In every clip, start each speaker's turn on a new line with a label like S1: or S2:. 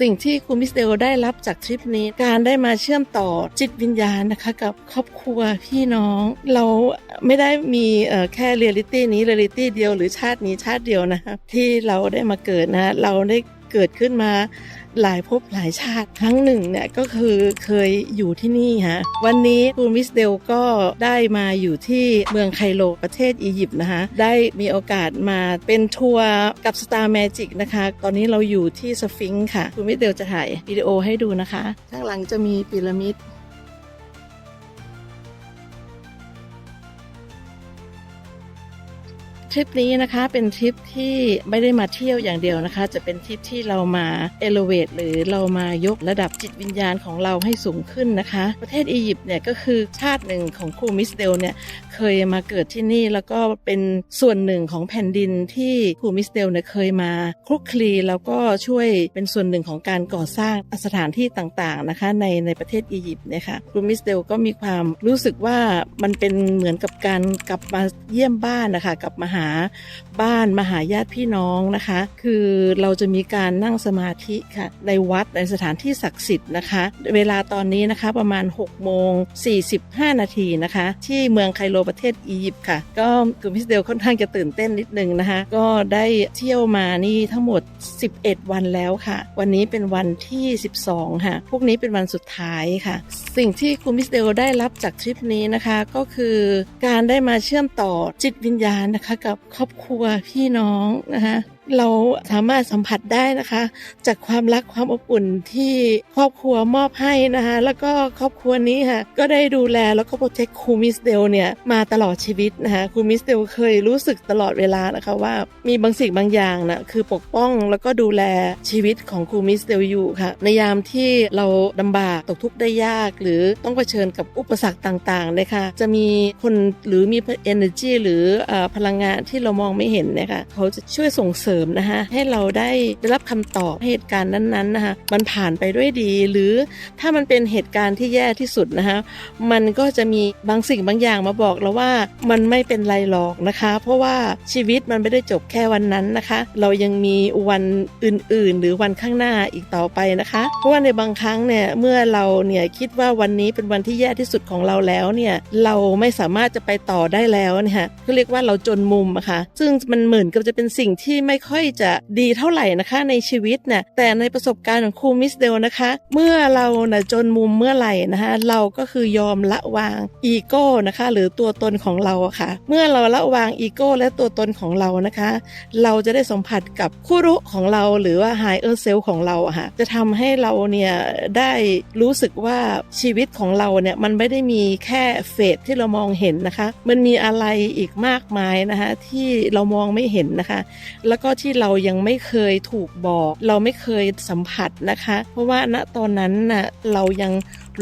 S1: สิ่งที่คุณมิสเดลได้รับจากทริปนี้ การได้มาเชื่อมต่อจิตวิญญาณนะคะกับครอบครัวพี่น้อง เราไม่ได้มีแค่เรียลิตี้นี้เรียลิตี้เดียวหรือชาตินี้ชาติเดียวนะคะที่เราได้มาเกิดนะ เราได้เกิดขึ้นมา หลายภพหลายชาติครั้งหนึ่งเนี่ยก็คือเคยอยู่ที่นี่ฮะวันนี้คุณมิสเดลก็ได้มาอยู่ที่เมืองไคโรประเทศอียิปต์นะคะได้มีโอกาสมาเป็นทัวร์กับ Star Magic นะคะ ตอนนี้เราอยู่ที่สฟิงค์ค่ะ คุณมิสเดลจะถ่ายวิดีโอให้ดูนะคะ ข้างหลังจะมีพีระมิด ทริปนี้นะคะเป็นทริปที่ไม่ได้มาเที่ยวอย่างเดียวนะคะ จะเป็นทริปที่เรามาเอลเวตหรือเรามายกระดับจิตวิญญาณของเราให้สูงขึ้นนะคะ ประเทศอียิปต์เนี่ยก็คือชาติหนึ่งของครูมิสเดลเนี่ยเคยมาเกิดที่นี่แล้วก็เป็นส่วนหนึ่งของแผ่นดินที่ครูมิสเดลเนี่ยเคยมาคลุกคลีแล้วก็ช่วยเป็นส่วนหนึ่งของการก่อสร้างสถานที่ต่างๆนะคะ ในในประเทศอียิปต์เนี่ยค่ะครูมิสเดลก็มีความรู้สึกว่ามันเป็นเหมือนกับการกลับมาเยี่ยมบ้านนะคะกลับมาหาบ้านมาหาญาติพี่น้องนะคะ คือเราจะมีการนั่งสมาธิค่ะในวัดในสถานที่ศักดิ์สิทธิ์นะคะ เวลาตอนนี้นะคะประมาณ6โมง45 นาทีนะคะ ที่เมืองไคโรประเทศอียิปต์ค่ะ ก็คุณพิสเดลค่อนข้างจะตื่นเต้นนิดนึงนะคะ ก็ได้เที่ยวมานี่ทั้งหมด 11 วันแล้วค่ะ วันนี้เป็นวันที่ 12 ค่ะ พวกนี้เป็นวันสุดท้ายค่ะ สิ่งที่คุณมิสเดลได้รับจากทริปนี้นะคะ ก็คือการได้มาเชื่อมต่อจิตวิญญาณนะคะกับครอบครัวพี่น้องนะคะ เราสามารถสัมผัสได้นะคะ จากความรักความอบอุ่นที่ครอบครัวมอบให้นะคะแล้วก็ครอบครัวนี้ค่ะก็ได้ดูแลแล้วก็โปรเทคครูมิสเดลเนี่ยมาตลอดชีวิตนะคะครูมิสเดลเคยรู้สึกตลอดเวลานะคะว่ามีบางสิ่งบางอย่างนะคือปกป้องแล้วก็ดูแลชีวิตของครูมิสเดลอยู่ค่ะในยามที่เราลำบากตกทุกข์ได้ยาก หรือต้องเผชิญกับอุปสรรคต่างๆนะคะจะมีคนหรือมี energy หรืออพลังงานที่เรามองไม่เห็นนะคะเขาจะช่วยส่งเสริมนะคะให้เราได้ได้รับคำตอบเหตุการณ์นั้นๆนะคะมันผ่านไปด้วยดี หรือถ้ามันเป็นเหตุการณ์ที่แย่ที่สุดนะคะมันก็จะมีบางสิ่งบางอย่างมาบอกเราว่ามันไม่เป็นไรหรอกนะคะ เพราะว่าชีวิตมันไม่ได้จบแค่วันนั้นนะคะ เรายังมีวันอื่นๆ หรือวันข้างหน้าอีกต่อไปนะคะ เพราะว่าในบางครั้งเนี่ยเมื่อเราเนี่ยคิดว่าวันนี้เป็นวันที่แย่ที่สุดของเราแล้วเนี่ยเราไม่สามารถจะไปต่อได้แล้วเนี่ยค่ะก็เรียกว่าเราจนมุมอะค่ะซึ่งมันเหมือนกับจะเป็นสิ่งที่ไม่ค่อยจะดีเท่าไหร่นะคะในชีวิตเนี่ยแต่ในประสบการณ์ของครูมิสเดลนะคะ เมื่อเราน่ะจนมุมเมื่อไหร่นะคะเราก็คือยอมละวางอีโก้นะคะ หรือตัวตนของเราะค่ะ เมื่อเราละวางอีโก้และตัวตนของเรานะคะ เราจะได้สัมผัสกับคู่รู้ของเราหรือว่าไฮเออร์เซลของเราอะค่ะจะทำให้เราเนี่ยได้รู้สึกว่าชีวิตของเราเนี่ยมันไม่ได้มีแค่เฟสที่เรามองเห็นนะคะ มันมีอะไรอีกมากมายนะคะที่เรามองไม่เห็นนะคะ แล้วก็ที่เรายังไม่เคยถูกบอก เราไม่เคยสัมผัสนะคะ เพราะว่าณตอนนั้นน่ะเรายัง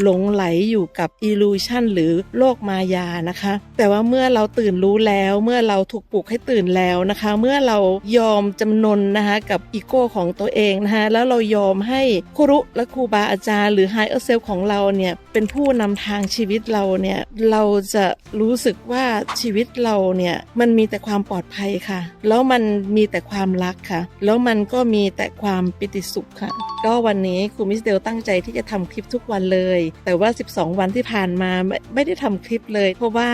S1: หลงไหลอยู่กับ illusion หรือโลกมายานะคะ แต่ว่าเมื่อเราตื่นรู้แล้วเมื่อเราถูกปลุกให้ตื่นแล้วนะคะ เมื่อเรายอมจำนนนะคะกับอีโก้ของตัวเองนะคะแล้วเรายอมให้ครุและครูบาอาจารย์หรือ higher self ของเราเนี่ยเป็นผู้นำทางชีวิตเราเนี่ยเราจะรู้สึกว่าชีวิตเราเนี่ยมันมีแต่ความปลอดภัยค่ะ แล้วมันมีแต่ความรักค่ะ แล้วมันก็มีแต่ความปิติสุขค่ะ ก็วันนี้ครูมิสเดลตั้งใจที่จะทำคลิปทุกวันเลยแต่ว่า 12 วันที่ผ่านมาไม่ไม่ได้ทำคลิปเลย เพราะว่า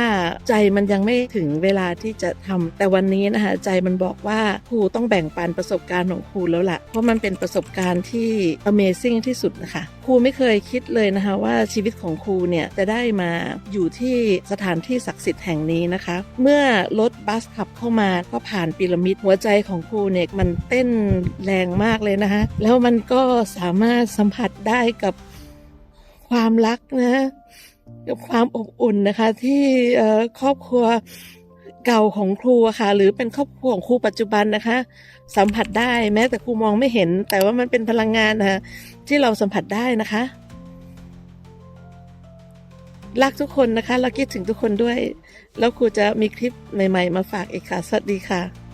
S1: ใจมันยังไม่ถึงเวลาที่จะทำแต่วันนี้นะคะใจมันบอกว่าครูต้องแบ่งปันประสบการณ์ของครูแล้วล่ะ เพราะมันเป็นประสบการณ์ที่ Amazing ที่สุดนะคะครูไม่เคยคิดเลยนะคะว่าชีวิตของครูเนี่ยจะได้มาอยู่ที่สถานที่ศักดิ์สิทธิ์แห่งนี้นะคะ เมื่อรถบัสขับเข้ามาก็ผ่านพีระมิดหัวใจของครูเนี่ยมันเต้นแรงมากเลยนะคะแล้วมันก็สามารถสัมผัสได้กับ ความรักนะกับความอบอุ่นนะคะ ที่ครอบครัวเก่าของครูค่ะ หรือเป็นครอบครัวของครูปัจจุบันนะคะ สัมผัสได้แม้แต่ครูมองไม่เห็น แต่ว่ามันเป็นพลังงานนะคะที่เราสัมผัสได้นะคะ รักทุกคนนะคะ เราคิดถึงทุกคนด้วย แล้วครูจะมีคลิปใหม่ ๆ มาฝากอีกค่ะ สวัสดีค่ะ